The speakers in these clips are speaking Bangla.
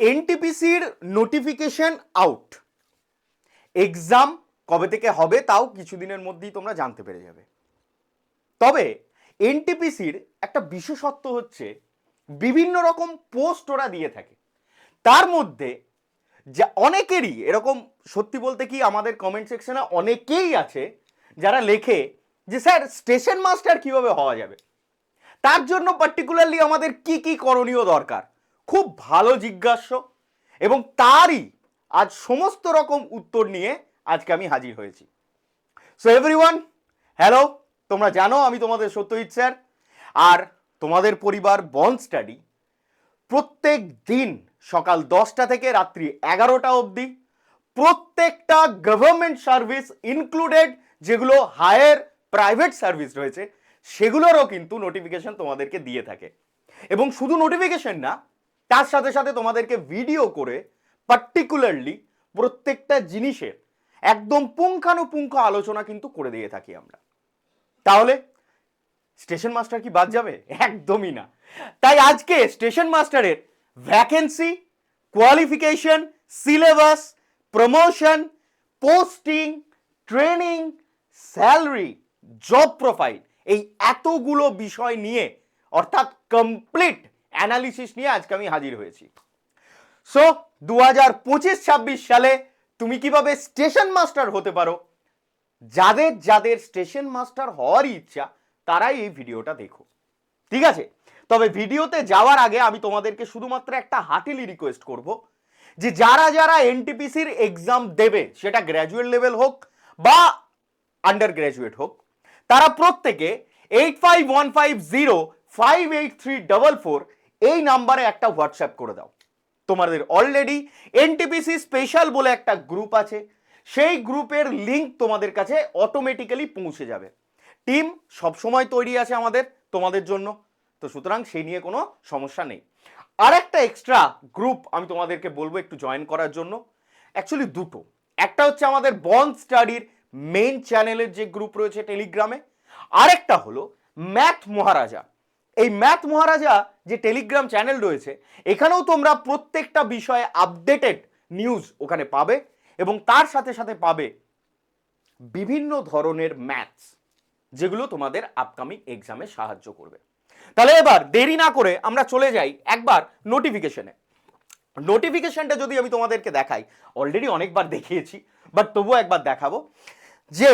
এনটিপিসির নোটিফিকেশন আউট এক্সাম কবে থেকে হবে তাও কিছুদিনের মধ্যেই তোমরা জানতে পেরে যাবে। তবে এনটিপিসির একটা বিশেষত্ব হচ্ছে, বিভিন্ন রকম পোস্ট ওরা দিয়ে থাকে। তার মধ্যে যা অনেকেরই, এরকম সত্যি বলতে কি আমাদের কমেন্ট সেকশনে অনেকেই আছে, যারা লেখে যে, স্যার স্টেশন মাস্টার কীভাবে হওয়া যাবে? তার জন্য পার্টিকুলারলি আমাদের কি কি করণীয় দরকার? খুব ভালো জিজ্ঞাস্য এবং তারই আজ সমস্ত রকম উত্তর নিয়ে আজকে আমি হাজির হয়েছি। সো এভরিওয়ান হ্যালো তোমরা জানো আমি তোমাদের সত্যজিৎ স্যার আর তোমাদের পরিবার বন স্টাডি প্রত্যেক দিন সকাল দশটা থেকে রাত্রি এগারোটা অবধি প্রত্যেকটা গভর্নমেন্ট সার্ভিস ইনক্লুডেড যেগুলো হায়ার প্রাইভেট সার্ভিস রয়েছে সেগুলোরও কিন্তু নোটিফিকেশন তোমাদেরকে দিয়ে থাকে। এবং শুধু নোটিফিকেশন না তার সাথে সাথে তোমাদেরকে ভিডিও করে পার্টিকুলারলি প্রত্যেকটা জিনিসের একদম পুঙ্খানুপুঙ্খ আলোচনা কিন্তু করে দিয়ে থাকি আমরা। তাহলে স্টেশন মাস্টার কি বাদ যাবে? একদমই না। তাই আজকে স্টেশন মাস্টারের vacancy qualification syllabus promotion posting training salary job profile এই এতগুলো বিষয় নিয়ে অর্থাৎ কমপ্লিট অ্যানালিসিস নিয়ে আজকে আমি হাজির হয়েছি। সো দু হাজার পঁচিশ, ছাব্বিশ সালে তুমি কীভাবে স্টেশন মাস্টার হতে পারো? যাদের যাদের স্টেশন মাস্টার হওয়ার ইচ্ছা, তারাই এই ভিডিওটা দেখো। ঠিক আছে? তবে ভিডিওতে যাওয়ার আগে আমি তোমাদেরকে শুধুমাত্র একটা হার্টিলি রিকোয়েস্ট করব যে যারা যারা এনটিপিসির এক্সাম দেবে, সেটা গ্র্যাজুয়েট লেভেল হোক বা আন্ডার গ্র্যাজুয়েট হোক, তারা প্রত্যেকে eight five one five zero five eight three double four এই নাম্বারে একটা হোয়াটসঅ্যাপ করে দাও। তোমাদের অলরেডি এনটিপিসি স্পেশাল বলে একটা গ্রুপ আছে। সেই গ্রুপের লিংক তোমাদের কাছে অটোমেটিক্যালি পৌঁছে যাবে। টিম সবসময় তৈরি আছে আমাদের, তোমাদের জন্য। তো সুতরাং সেই নিয়ে কোনো সমস্যা নেই। আর একটা এক্সট্রা গ্রুপ আমি তোমাদেরকে বলব একটু জয়েন করার জন্য। অ্যাকচুয়ালি দুটো। একটা হচ্ছে আমাদের বন্ড স্টাডির মেন চ্যানেলের যে গ্রুপ রয়েছে টেলিগ্রামে আরেকটা হলো ম্যাথ মহারাজা এই ম্যাথ মহারাজা যে টেলিগ্রাম চ্যানেল রয়েছে, এখানেও তোমরা প্রত্যেকটা বিষয়ে আপডেটেড নিউজ ওখানে পাবে এবং তার সাথে সাথে পাবে বিভিন্ন ধরনের ম্যাথস যেগুলো তোমাদের আপকামিং এক্সামে সাহায্য করবে। তাহলে এবার দেরি না করে আমরা চলে যাই একবার নোটিফিকেশনে নোটিফিকেশনটা যদি আমি তোমাদেরকে দেখাই অলরেডি অনেকবার দেখিয়েছি বাট তবুও একবার দেখাবো যে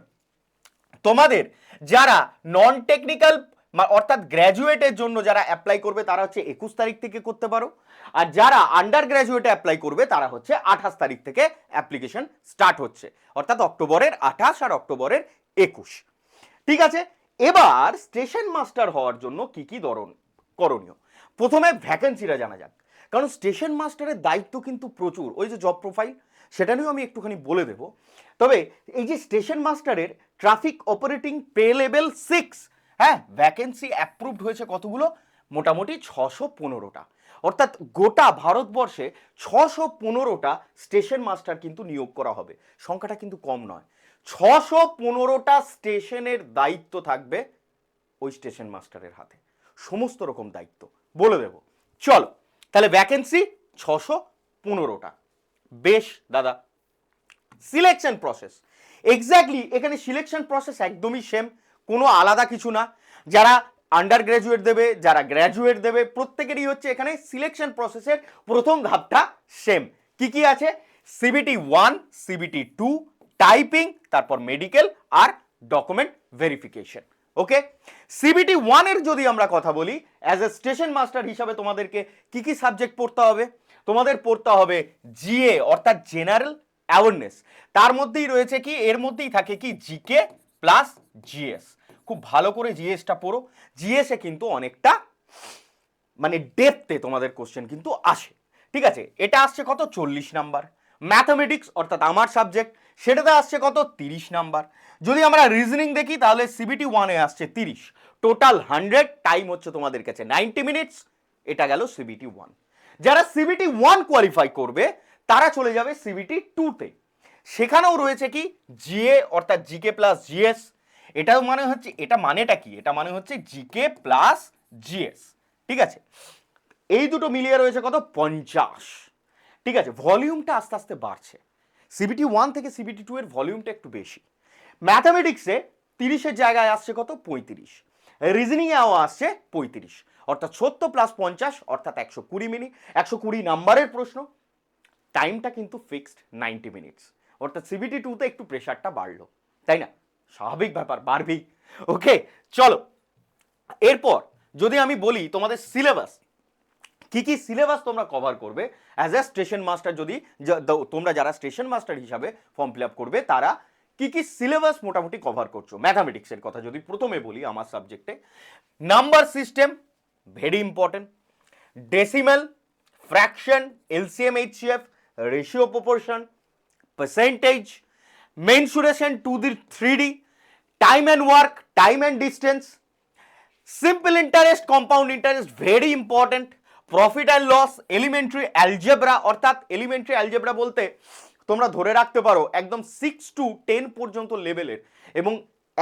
তোমাদের যারা নন টেকনিক্যাল অর্থাৎ গ্র্যাজুয়েটের জন্য যারা অ্যাপ্লাই করবে, তারা হচ্ছে একুশ তারিখ থেকে করতে পারো। আর যারা আন্ডার গ্র্যাজুয়েটে অ্যাপ্লাই করবে, তারা হচ্ছে আঠাশ তারিখ থেকে অ্যাপ্লিকেশন স্টার্ট হচ্ছে। অর্থাৎ অক্টোবরের আঠাশ আর অক্টোবরের একুশ। ঠিক আছে? এবার স্টেশন মাস্টার হওয়ার জন্য কি কি ধরন করণীয়? প্রথমে ভ্যাকেন্সিটা জানা যাক। কারণ স্টেশন মাস্টারের দায়িত্ব কিন্তু প্রচুর। ওই যে জব প্রোফাইল সেটা নিয়েও আমি একটুখানি বলে দেব। তবে এই যে স্টেশন মাস্টারের traffic operating pay level six হ্যাঁ ভ্যাকেন্সি অ্যাপ্রুভড হয়েছে কতগুলো? মোটামুটি ছশো পনেরোটা। অর্থাৎ গোটা ভারতবর্ষে ছশো পনেরোটা স্টেশন মাস্টার কিন্তু নিয়োগ করা হবে। সংখ্যাটা কিন্তু কম নয়। ছশো পনেরোটা স্টেশনের দায়িত্ব থাকবে ওই স্টেশন মাস্টারের হাতে। সমস্ত রকম দায়িত্ব। বলে দেব। চলো, তাহলে ভ্যাকেন্সি ছশো পনেরোটা। বেশ, দাদা। সিলেকশন প্রসেস এক্স্যাক্টলি এখানে সিলেকশন প্রসেস একদমই সেম কোনো আলাদা কিছু না। যারা আন্ডার গ্র্যাজুয়েট দেবে, যারা গ্র্যাজুয়েট দেবে, প্রত্যেকেরই হচ্ছে এখানে সিলেকশন প্রসেসের প্রথম ধাপটা সেম কি কি আছে? CBT one CBT two typing তারপর মেডিকেল আর ডকুমেন্ট ভেরিফিকেশন ওকে সিবিটি ওয়ানের যদি আমরা কথা বলি অ্যাজ এ স্টেশন মাস্টার হিসাবে তোমাদেরকে কি কি সাবজেক্ট পড়তে হবে? তোমাদের পড়তে হবে জিএ অর্থাৎ জেনারেল অ্যাওয়ারনেস তার মধ্যেই রয়েছে কি? এর মধ্যেই থাকে কি? জিকে প্লাস জিএস খুব ভালো করে জিএসটা পড়ো। জিএসে কিন্তু অনেকটা মানে ডেপতে তোমাদের কোশ্চেন কিন্তু আসে। ঠিক আছে? এটা আসছে কত? চল্লিশ নাম্বার। ম্যাথামেটিক্স অর্থাৎ আমার সাবজেক্ট সেটাতে আসছে কত? তিরিশ নাম্বার। যদি আমরা রিজনিং দেখি, তাহলে সিবিটি ওয়ানে আসছে তিরিশ। টোটাল হান্ড্রেড টাইম হচ্ছে তোমাদের কাছে নাইনটি মিনিটস এটা গেল সিবিটি ওয়ান যারা সিবিটি ওয়ান কোয়ালিফাই করবে, তারা চলে যাবে সিবিটি টুতে সেখানেও রয়েছে কি? জিএ অর্থাৎ জিকে প্লাস জিএস এটাও মানে হচ্ছে, এটা মানেটা কি? এটা মানে হচ্ছে জিকে প্লাস জিএস ঠিক আছে? এই দুটো মিলিয়ে রয়েছে কত? পঞ্চাশ। ঠিক আছে, ভলিউমটা আস্তে আস্তে বাড়ছে। সিবিটি ওয়ান থেকে সিবিটি টু এর ভলিউমটা একটু বেশি। ম্যাথামেটিক্সে তিরিশের জায়গায় আসছে কত? পঁয়ত্রিশ। রিজনিংয়েও আসছে পঁয়ত্রিশ। অর্থাৎ সত্তর প্লাস পঞ্চাশ, অর্থাৎ একশো কুড়ি মিনিট একশো কুড়ি নাম্বারের প্রশ্ন। টাইমটা কিন্তু ফিক্সড নাইনটি মিনিটস অর্থাৎ সিবিটি টুতে একটু প্রেশারটা বাড়লো। তাই না? স্বাভাবিক ব্যাপার, বাড়বেই। ওকে চলো। এরপর যদি আমি বলি তোমাদের সিলেবাস কি কি সিলেবাস তোমরা কভার করবে? অ্যাজ এ স্টেশন মাস্টার যদি তোমরা যারা স্টেশন মাস্টার হিসাবে ফর্ম ফিল আপ করবে, তারা কি কি সিলেবাস মোটামুটি কভার করছ? ম্যাথামেটিক্সের কথা যদি প্রথমে বলি আমার সাবজেক্টে number system very important decimal fraction LCM HCF ratio proportion mensuration two D three D time and work time and distance simple interest compound interest very important profit and loss elementary algebra অর্থাৎ এলিমেন্টারি অ্যালজেব্রা বলতে তোমরা ধরে রাখতে পারো, একদম সিক্স টু টেন পর্যন্ত লেভেলের এবং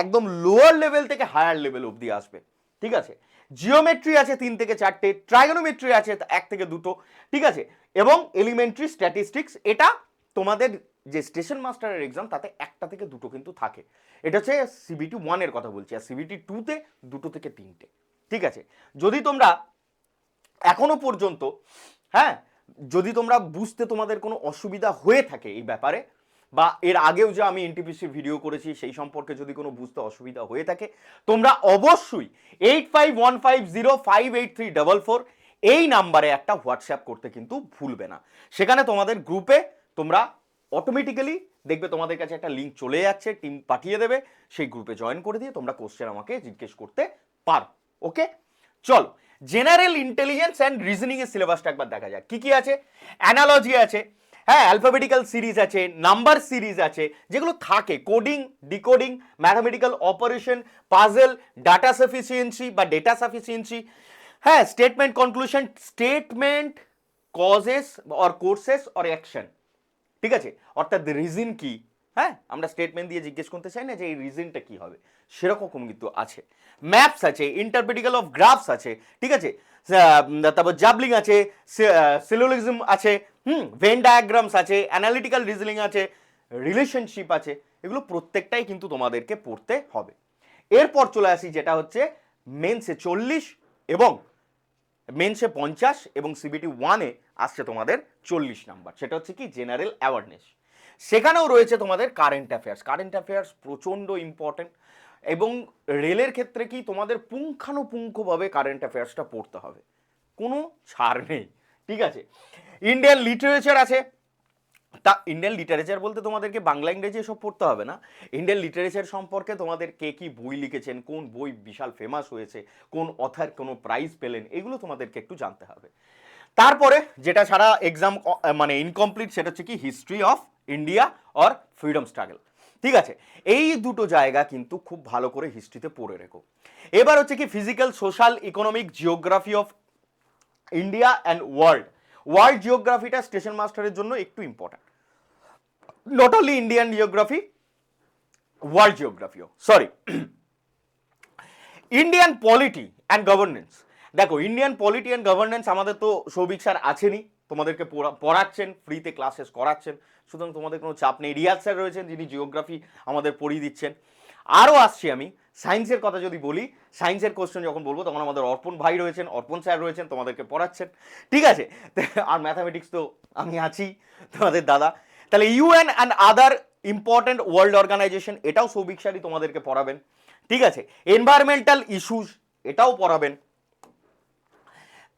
একদম লোয়ার লেভেল থেকে হায়ার লেভেল অবধি আসবে। ঠিক আছে? জিওমেট্রি আছে তিন থেকে চারটে ট্রাইগনোমেট্রি আছে এক থেকে দুটো, ঠিক আছে? এবং এলিমেন্টারি স্ট্যাটিস্টিক্স এটা তোমাদের যে স্টেশন মাস্টারের এক্সাম তাতে একটা থেকে দুটো কিন্তু থাকে। এটা হচ্ছে সিবিটি ওয়ানের কথা বলছি, আর সিবিটি টুতে দুটো থেকে তিনটে। ঠিক আছে? যদি তোমরা এখনও পর্যন্ত হ্যাঁ যদি তোমরা বুঝতে তোমাদের কোনো অসুবিধা হয়ে থাকে এই ব্যাপারে, বা এর আগেও যে আমি এনটিপিসি ভিডিও করেছি, সেই সম্পর্কে যদি কোনো বুঝতে অসুবিধা হয়ে থাকে, তোমরা অবশ্যই eight five one five zero five eight three double four এই নাম্বারে একটা হোয়াটসঅ্যাপ করতে কিন্তু ভুলবে না। সেখানে তোমাদের গ্রুপে তোমরা অটোমেটিক্যালি দেখবে তোমাদের কাছে একটা লিঙ্ক চলে যাচ্ছে টিম পাঠিয়ে দেবে, সেই গ্রুপে জয়েন করে দিয়ে তোমরা কোশ্চেন আমাকে জিজ্ঞেস করতে পারো ওকে চলো জেনারেল ইন্টেলিজেন্স অ্যান্ড রিজনিং এর সিলেবাসটা একবার দেখা যাক, কি কি আছে? অ্যানালজি আছে হ্যাঁ অ্যালফাবেটিক্যাল সিরিজ আছে নাম্বার সিরিজ আছে, যেগুলো থাকে coding decoding mathematical operation puzzle data sufficiency বা ডেটা সাফিসিয়েন্সি হ্যাঁ statement conclusion statement causes or courses or action ঠিক আছে? অর্থাৎ রিজন কি? হ্যাঁ? আমরা স্টেটমেন্ট দিয়ে জিজ্ঞেস করতে চাই না যে এই রিজনটা কি হবে। সেরকম কিন্তু আছে। ম্যাপস আছে ইন্টারপ্রেটিক্যাল অফ গ্রাফস আছে, ঠিক আছে? তারপর জাবলিং আছে সিলোলিজম আছে, হুম ভেন ডায়াগ্রামস আছে অ্যানালিটিক্যাল রিজনিং আছে রিলেশনশিপ আছে, এগুলো প্রত্যেকটাই কিন্তু তোমাদেরকে পড়তে হবে। এরপর চলে আসি যেটা হচ্ছে মেন্সে চল্লিশ এবং মেন্সে পঞ্চাশ এবং সিবিটি ওয়ানে আসছে তোমাদের চল্লিশ নাম্বার। সেটা হচ্ছে কি? জেনারেল অ্যাওয়ারনেস সেখানেও রয়েছে তোমাদের current affairs current affairs important important এবং রেলের ক্ষেত্রে কি তোমাদের পুঙ্খানুপুঙ্খভাবে কারেন্ট অ্যাফেয়ার্সটা পড়তে হবে। কোনো ছাড় নেই। ঠিক আছে? ইন্ডিয়ান লিটারেচার আছে। তা ইন্ডিয়ান লিটারেচার বলতে তোমাদেরকে বাংলা, ইংরেজি এসব পড়তে হবে না। ইন্ডিয়ান লিটারেচার সম্পর্কে তোমাদের কে কি বই লিখেছেন, কোন বই বিশাল ফেমাস হয়েছে, কোন অথার কোনো প্রাইজ পেলেন, এগুলো তোমাদেরকে একটু জানতে হবে। তারপরে যেটা ছাড়া এক্সাম মানে ইনকমপ্লিট সেটা হচ্ছে কি history of India or freedom struggle ঠিক আছে? এই দুটো জায়গা কিন্তু খুব ভালো করে হিস্ট্রিতে পড়ে রেখো। এবার হচ্ছে কি physical social economic geography of India and world world জিওগ্রাফিটা station মাস্টারের জন্য একটু important not only Indian geography world জিওগ্রাফিও sorry Indian polity and governance দেখো ইন্ডিয়ান পলিটি অ্যান্ড গভর্নেন্স আমাদের তো সৌভিক স্যার আছেনই। তোমাদেরকে পড়া- পড়াচ্ছেন ফ্রিতে ক্লাসেস করাচ্ছেন। সুতরাং তোমাদের কোনো চাপ নেই। রিয়াজ স্যার রয়েছেন, যিনি জিওগ্রাফি আমাদের পড়িয়ে দিচ্ছেন। আরও আসছি আমি। সায়েন্সের কথা যদি বলি সায়েন্সের কোশ্চেন যখন বলব, তখন আমাদের অর্পণ ভাই রয়েছেন, অর্পণ স্যার রয়েছেন, তোমাদেরকে পড়াচ্ছেন। ঠিক আছে? আর ম্যাথামেটিক্স তো আমি আছি, তোমাদের দাদা। তাহলে UN and other important world organisation এটাও সৌভিক স্যারই তোমাদেরকে পড়াবেন। ঠিক আছে? এনভায়রনমেন্টাল ইস্যুস এটাও পড়াবেন।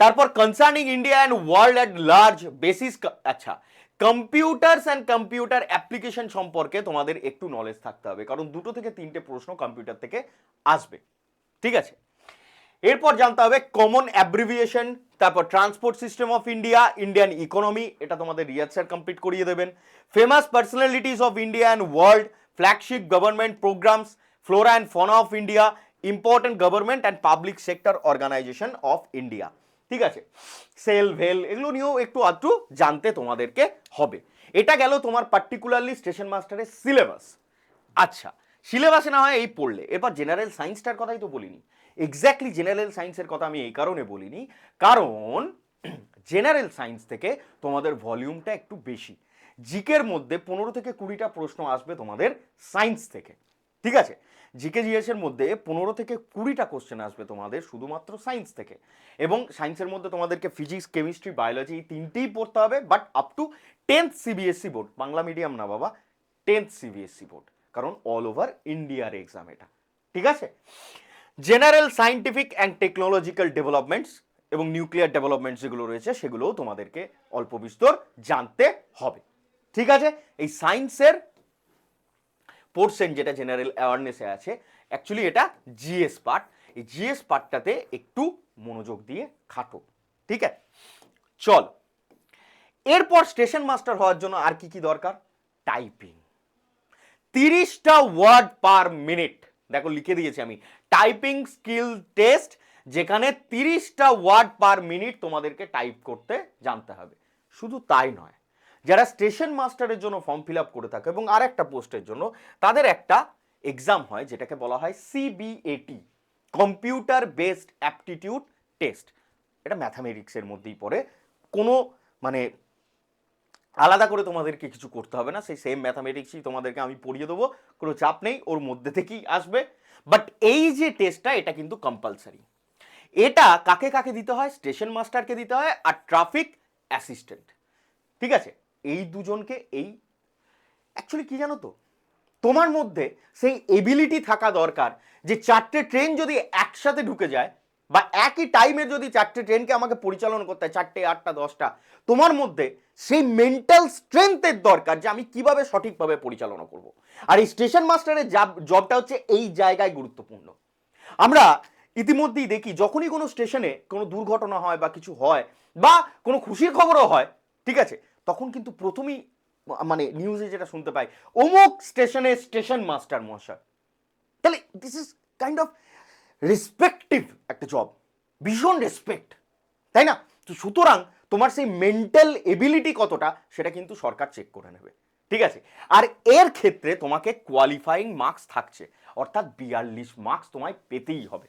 তারপর concerning India and world at large basis আচ্ছা কম্পিউটার্স অ্যান্ড কম্পিউটার অ্যাপ্লিকেশন সম্পর্কে তোমাদের একটু নলেজ থাকতে হবে, কারণ দুটো থেকে তিনটে প্রশ্ন কম্পিউটার থেকে আসবে। ঠিক আছে? এরপর জানতে হবে কমন অ্যাব্রিভিয়েশন তারপর transport system of India Indian economy এটা তোমাদের রিয়াজ স্যার কমপ্লিট করিয়ে দেবেন। Famous personalities of India and world flagship government programmes flora and fauna of India important government and public sector organisation of India ঠিক আছে? সেল, ভেল, এগুলো নিয়েও একটু আধটু জানতে তোমাদেরকে হবে। এটা গেল তোমার পার্টিকুলারলি স্টেশন মাস্টারের সিলেবাস আচ্ছা সিলেবাসে না হয় এই পড়লে। এবার জেনারেল সায়েন্সটার কথাই তো বলিনি। এক্স্যাক্টলি জেনারেল সায়েন্সের কথা আমি এই কারণে বলিনি। কারণ জেনারেল সায়েন্স থেকে তোমাদের ভলিউমটা একটু বেশি। জিকের মধ্যে পনেরো থেকে কুড়িটা প্রশ্ন আসবে তোমাদের সায়েন্স থেকে। ঠিক আছে? জিকে জিএসের মধ্যে পনেরো থেকে কুড়িটা কোশ্চেন আসবে তোমাদের শুধুমাত্র সায়েন্স থেকে। এবং সায়েন্সের মধ্যে তোমাদেরকে ফিজিক্স কেমিস্ট্রি বায়োলজি এই তিনটেই পড়তে হবে but up to tenth CBSE board Bangla medium না বাবা টেন্থ সিবিএসসি বোর্ড কারণ অল ওভার ইন্ডিয়ার এক্সাম এটা। ঠিক আছে? General scientific and technological developments এবং নিউক্লিয়ার ডেভেলপমেন্টস যেগুলো রয়েছে, সেগুলোও তোমাদেরকে অল্প বিস্তর জানতে হবে। ঠিক আছে? এই সায়েন্সের পোর্শন যেটা জেনারেল অ্যাওয়ারনেসে আছে অ্যাকচুয়ালি এটা জিএস পার্ট এই জিএস পার্টটাতে একটু মনোযোগ দিয়ে খাটো, ঠিক আছে? চল, এরপর স্টেশন মাস্টার হওয়ার জন্য আর কি কি দরকার? টাইপিং তিরিশটা ওয়ার্ড পার মিনিট দেখো লিখে দিয়েছি আমি। টাইপিং স্কিল টেস্ট যেখানে তিরিশটা ওয়ার্ড পার মিনিট তোমাদেরকে টাইপ করতে জানতে হবে। শুধু তাই নয় যারা স্টেশন মাস্টারের জন্য ফর্ম ফিল করে থাকে এবং আর একটা পোস্টের জন্য, তাদের একটা এক্সাম হয় যেটাকে বলা হয় CBAT computer based aptitude test এটা ম্যাথামেটিক্সের মধ্যেই পড়ে। কোনো মানে আলাদা করে তোমাদেরকে কিছু করতে হবে না। সেই সেম ম্যাথামেটিক্সই তোমাদেরকে আমি পড়িয়ে দেবো। কোনো চাপ নেই, ওর মধ্যে থেকেই আসবে। বাট এই যে টেস্টটা এটা কিন্তু কম্পালসারি এটা কাকে কাকে দিতে হয়? স্টেশন মাস্টারকে দিতে হয় আর ট্রাফিক অ্যাসিস্ট্যান্ট ঠিক আছে? এই দুজনকে এই অ্যাকচুয়ালি কি জানো তো? তোমার মধ্যে সেই এবিলিটি থাকা দরকার যে চারটে ট্রেন যদি একসাথে ঢুকে যায় বা একই টাইমে যদি চারটে ট্রেনকে আমাকে পরিচালনা করতে হয়, চারটে, আটটা, দশটা, তোমার মধ্যে সেই মেন্টাল স্ট্রেংথের দরকার যে আমি কীভাবে সঠিকভাবে পরিচালনা করব। আর এই স্টেশন মাস্টারের জবটা হচ্ছে এই জায়গায় গুরুত্বপূর্ণ। আমরা ইতিমধ্যেই দেখি যখনই কোনো স্টেশনে কোনো দুর্ঘটনা হয় বা কিছু হয় বা কোনো খুশির খবরও হয়, ঠিক আছে? তখন কিন্তু প্রথমেই মানে নিউজে যেটা শুনতে পাই, অমুক স্টেশনে স্টেশন মাস্টার মহাশয়। তাহলে this is kind of respective একটা জব ভীষণ রেসপেক্ট তাই না? তো সুতরাং তোমার সেই মেন্টাল এবিলিটি কতটা, সেটা কিন্তু সরকার চেক করে নেবে, ঠিক আছে? আর এর ক্ষেত্রে তোমাকে কোয়ালিফাইং মার্কস থাকছে, অর্থাৎ বিয়াল্লিশ মার্কস তোমায় পেতেই হবে।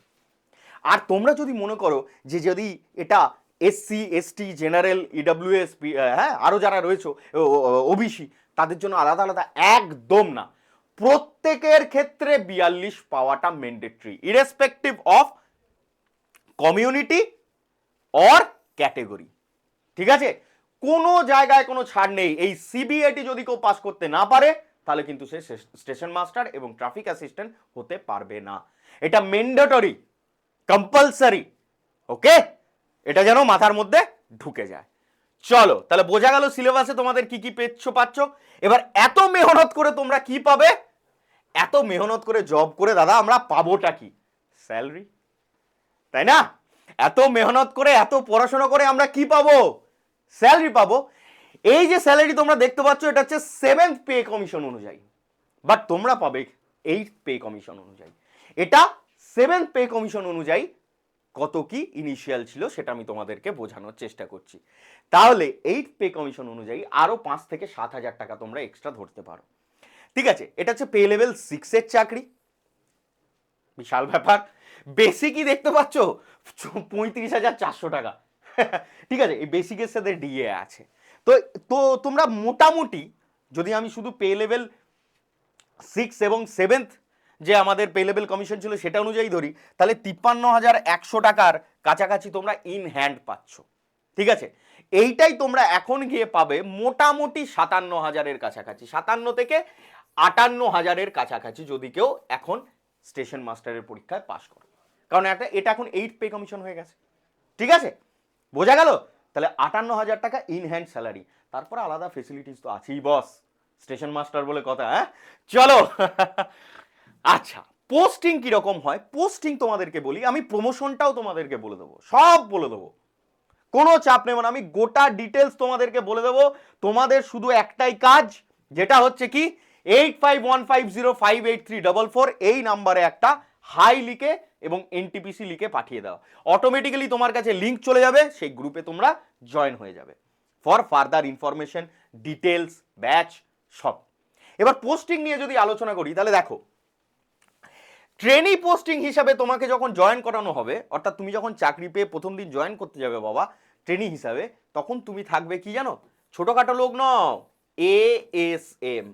আর তোমরা যদি মনে করো যে যদি এটা এসসি এসটি জেনারেল ইডাব্লিউএস হ্যাঁ আরও যারা রয়েছে ওবিসি তাদের জন্য আলাদা আলাদা একদম না। প্রত্যেকের ক্ষেত্রে বিয়াল্লিশ পাওয়াটা mandatory irrespective of community or category ঠিক আছে? কোনো জায়গায় কোনো ছাড় নেই। এই সিবিআইটি যদি কেউ পাস করতে না পারে, তাহলে কিন্তু সে স্টেশন মাস্টার এবং ট্রাফিক অ্যাসিস্ট্যান্ট হতে পারবে না। এটা ম্যান্ডেটরি কম্পালসারি ওকে এটা যেন মাথার মধ্যে ঢুকে যায়। চলো, তাহলে বোঝা গেল সিলেবাসে তোমাদের কি কি পেচ্ছ পাচ্ছ। এবার এত মেহনত করে তোমরা কি পাবে? এত মেহনত করে জব করে, দাদা, আমরা পাবোটা কি? স্যালারি। তাই না? এত মেহনত করে, এত পড়াশোনা করে আমরা কি পাবো? স্যালারি পাবো। এই যে স্যালারি তোমরা দেখতে পাচ্ছ, এটা হচ্ছে সেভেন্থ পে কমিশন অনুযায়ী। বাট তোমরা পাবে এইট পে কমিশন অনুযায়ী। এটা সেভেন্থ পে কমিশন অনুযায়ী কত কি ইনিশিয়াল ছিল সেটা আমি তোমাদেরকে বোঝানোর চেষ্টা করছি। তাহলে এইট পে কমিশন অনুযায়ী আরও পাঁচ থেকে সাত হাজার টাকা তোমরা এক্সট্রা ধরতে পারো। ঠিক আছে, এটা হচ্ছে পে লেভেল সিক্সের চাকরি। বিশাল ব্যাপার। বেসিকই দেখতে পাচ্ছ? পঁয়ত্রিশ হাজার চারশো টাকা। ঠিক আছে, এই বেসিকের সাথে ডিএ আছে। তো তো তোমরা মোটামুটি যদি আমি শুধু পে লেভেল সিক্স এবং সেভেন্থ যে আমাদের পে লেভেল কমিশন ছিল সেটা অনুযায়ী ধরি, তাহলে তিপ্পান্ন হাজার একশো টাকার কাছাকাছি তোমরা ইন হ্যান্ড পাচ্ছ। ঠিক আছে? এইটাই তোমরা এখন গিয়ে পাবে মোটামুটি সাতান্ন হাজারের কাছাকাছি। সাতান্ন থেকে আটান্ন হাজারের কাছাকাছি যদি কেউ এখন স্টেশন মাস্টারের পরীক্ষায় পাশ করে। কারণ একটা, এটা এখন এইট পে কমিশন হয়ে গেছে। ঠিক আছে? বোঝা গেল? তাহলে আটান্ন হাজার টাকা ইন হ্যান্ড স্যালারি তারপর আলাদা ফেসিলিটিস তো আছেই বস স্টেশন মাস্টার বলে কথা হ্যাঁ? চলো! আচ্ছা পোস্টিং কীরকম হয়? পোস্টিং তোমাদেরকে বলি, আমি প্রমোশনটাও তোমাদেরকে বলে দেবো, সব বলে দেবো। কোনো চাপ নেব না, আমি গোটা ডিটেলস তোমাদেরকে বলে দেবো। তোমাদের শুধু একটাই কাজ, যেটা হচ্ছে কি eight five one five zero five eight three double four এই নাম্বারে একটা হাই লিখে এবং এনটিপিসি লিখে পাঠিয়ে দাও। অটোমেটিক্যালি তোমার কাছে লিঙ্ক চলে যাবে, সেই গ্রুপে তোমরা জয়েন হয়ে যাবে। For further information details batch সব। এবার পোস্টিং নিয়ে যদি আলোচনা করি, তাহলে দেখো ট্রেনি পোস্টিং হিসাবে তোমাকে যখন জয়েন করানো হবে, অর্থাৎ তুমি যখন চাকরি পেয়ে প্রথম দিন জয়েন করতে যাবে বাবা ট্রেনি হিসাবে, তখন তুমি থাকবে কি জানো? ছোটোখাটো লোক নও A S M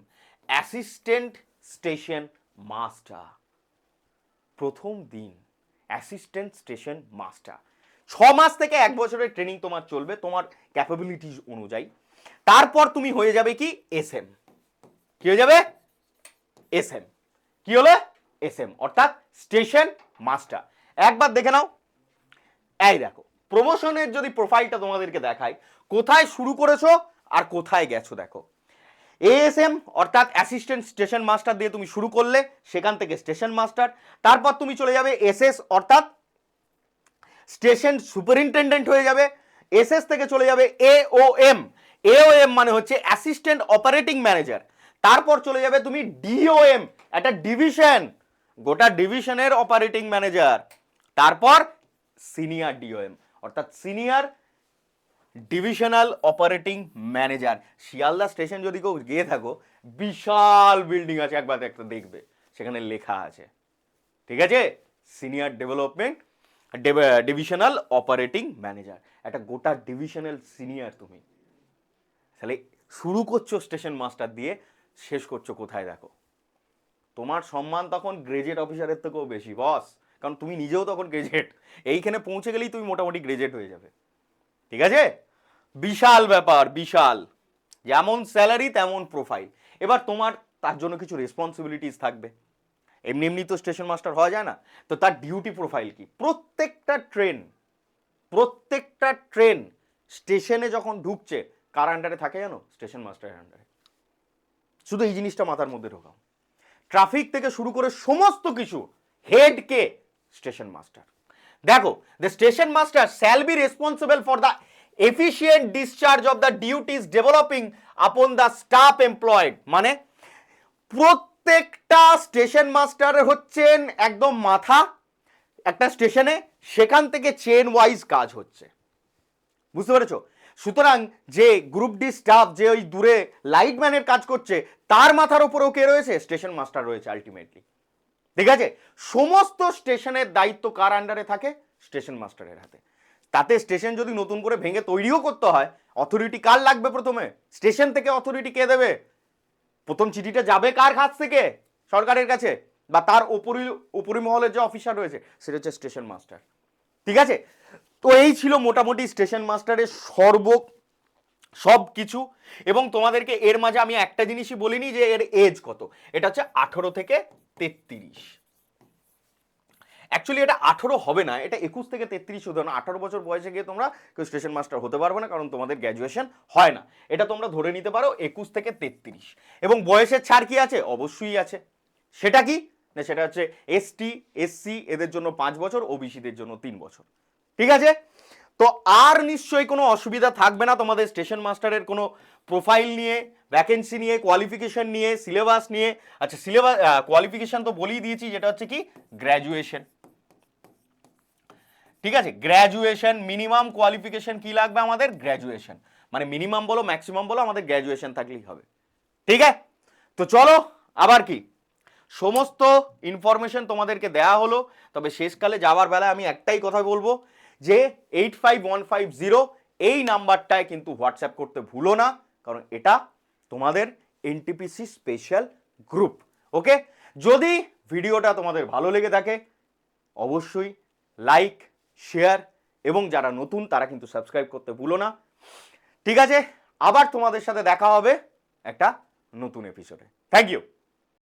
assistant station master প্রথম দিন অ্যাসিস্ট্যান্ট স্টেশন মাস্টার ছ মাস থেকে এক বছরের ট্রেনিং তোমার চলবে, তোমার ক্যাপাবিলিটিস অনুযায়ী। তারপর তুমি হয়ে যাবে কি? এস এম কি হয়ে যাবে? এস এম কি হলো? এস এম অর্থাৎ স্টেশন মাস্টার। একবার দেখে নাও। এই দেখো প্রমোশনের যদি প্রোফাইলটা তোমাদেরকে দেখাই, কোথায় শুরু করেছ আর কোথায় গেছো দেখো। এএসএম, অর্থাৎ অ্যাসিস্ট্যান্ট স্টেশন মাস্টার দিয়ে তুমি শুরু করলে, সেখান থেকে স্টেশন মাস্টার তারপর তুমি চলে যাবে এসএস, অর্থাৎ স্টেশন সুপারিনটেন্ডেন্ট হয়ে যাবে। এসএস থেকে চলে যাবে এওএম। এওএম মানে হচ্ছে অ্যাসিস্ট্যান্ট অপারেটিং ম্যানেজার তারপর চলে যাবে তুমি ডিওএম, একটা ডিভিশন গোটা ডিভিশনের অপারেটিং ম্যানেজার, তারপর সিনিয়র ডিওএম, অর্থাৎ senior divisional operating manager. Sealdah station যদি কেউ গিয়ে থাকো, বিশাল বিল্ডিং আছে, একবার একটা দেখবে, সেখানে লেখা আছে। ঠিক আছে? Senior development divisional operating manager. একটা গোটা ডিভিশনাল সিনিয়র তুমি। তাহলে শুরু করছ স্টেশন মাস্টার দিয়ে, শেষ করছ কোথায় দেখো? তোমার সম্মান তখন গ্রেজুয়েট অফিসারের থেকেও বেশি বস কারণ তুমি নিজেও তখন গ্রেজুয়েট এইখানে পৌঁছে গেলেই তুমি মোটামুটি গ্রেজুয়েট হয়ে যাবে। ঠিক আছে? বিশাল ব্যাপার, বিশাল। যেমন স্যালারি তেমন প্রোফাইল এবার তোমার, তার জন্য কিছু রেসপন্সিবিলিটিস থাকবে। এমনি এমনি তো স্টেশন মাস্টার হওয়া যায় না। তো তার ডিউটি প্রোফাইল কি? প্রত্যেকটা ট্রেন প্রত্যেকটা ট্রেন স্টেশনে যখন ঢুকছে, কার আন্ডারে থাকে জানো? স্টেশন মাস্টারের আন্ডারে শুধু এই জিনিসটা মাথার মধ্যে ঢোকাও। ট্রাফিক থেকে শুরু করে সমস্ত কিছু হেড কে? Station master. দেখো the station master shall be responsible for the efficient discharge of the duties developing upon the staff employed মানে প্রত্যেকটা স্টেশন মাস্টার হচ্ছেন একদম মাথা, একটা স্টেশনে সেখান থেকে চেন ওয়াইজ কাজ হচ্ছে। বুঝতে পেরেছ? সুতরাং যে গ্রুপ ডি স্টাফ যে ওই দূরে লাইটম্যানের কাজ করছে, তার মাথার উপরেও কে রয়েছে? স্টেশন মাস্টার রয়েছে আলটিমেটলি ঠিক আছে? সমস্ত স্টেশনের দায়িত্ব কার আন্ডারে থাকে? স্টেশন মাস্টারের হাতে। তাতে স্টেশন যদি নতুন করে ভেঙে তৈরিও করতে হয় অথরিটি কার লাগবে প্রথমে? স্টেশন থেকে অথরিটি কে দেবে? প্রথম চিঠিটা যাবে কার কাছ থেকে? সরকারের কাছে বা তার উপরি উপরি মহলের যে অফিসার রয়েছে, সেটা হচ্ছে স্টেশন মাস্টার ঠিক আছে? তো এই ছিল মোটামুটি স্টেশন মাস্টারের সর্ব সব কিছু। এবং তোমাদেরকে এর মাঝে আমি একটা জিনিসই বলিনি যে এর এজ কত। এটা হচ্ছে আঠেরো থেকে তেত্রিশ। অ্যাকচুয়ালি এটা আঠেরো হবে না, এটা একুশ থেকে তেত্রিশ হতে না আঠারো বছর বয়সে গিয়ে তোমরা কেউ স্টেশন মাস্টার হতে পারবে না, কারণ তোমাদের গ্র্যাজুয়েশন হয় না। এটা তোমরা ধরে নিতে পারো একুশ থেকে তেত্রিশ। এবং বয়সের ছাড় কি আছে? অবশ্যই আছে। সেটা কি? না, সেটা হচ্ছে এসটি এসসি এদের জন্য পাঁচ বছর ওবিসিদের জন্য তিন বছর। ঠিক আছে? তো আর নিশ্চয়ই কোনো অসুবিধা থাকবে না তোমাদের স্টেশন মাস্টারের কোনো প্রোফাইল নিয়ে ভ্যাকেন্সি নিয়ে কোয়ালিফিকেশন নিয়ে সিলেবাস নিয়ে। আচ্ছা সিলেবাস কোয়ালিফিকেশন তো বলেই দিয়েছি, যেটা হচ্ছে কি? গ্র্যাজুয়েশন ঠিক আছে? গ্র্যাজুয়েশন মিনিমাম কোয়ালিফিকেশন কি লাগবে আমাদের? গ্র্যাজুয়েশন মানে মিনিমাম বলো ম্যাক্সিমাম বলো, আমাদের গ্র্যাজুয়েশন থাকলেই হবে। ঠিক আছে? তো চলো, আবার কি? সমস্ত ইনফরমেশন তোমাদেরকে দেয়া হলো, তবে শেষকালে যাওয়ার বেলায় আমি একটাই কথা বলব। যে eight five one five zero এই নাম্বারটায় কিন্তু হোয়াটসঅ্যাপ করতে ভুলো না, কারণ এটা তোমাদের এনটিপিসি স্পেশাল গ্রুপ ওকে যদি ভিডিওটা তোমাদের ভালো লেগে থাকে, অবশ্যই লাইক শেয়ার এবং যারা নতুন তারা কিন্তু সাবস্ক্রাইব করতে ভুলো না। ঠিক আছে, আবার তোমাদের সাথে দেখা হবে একটা নতুন এপিসোডে থ্যাংক ইউ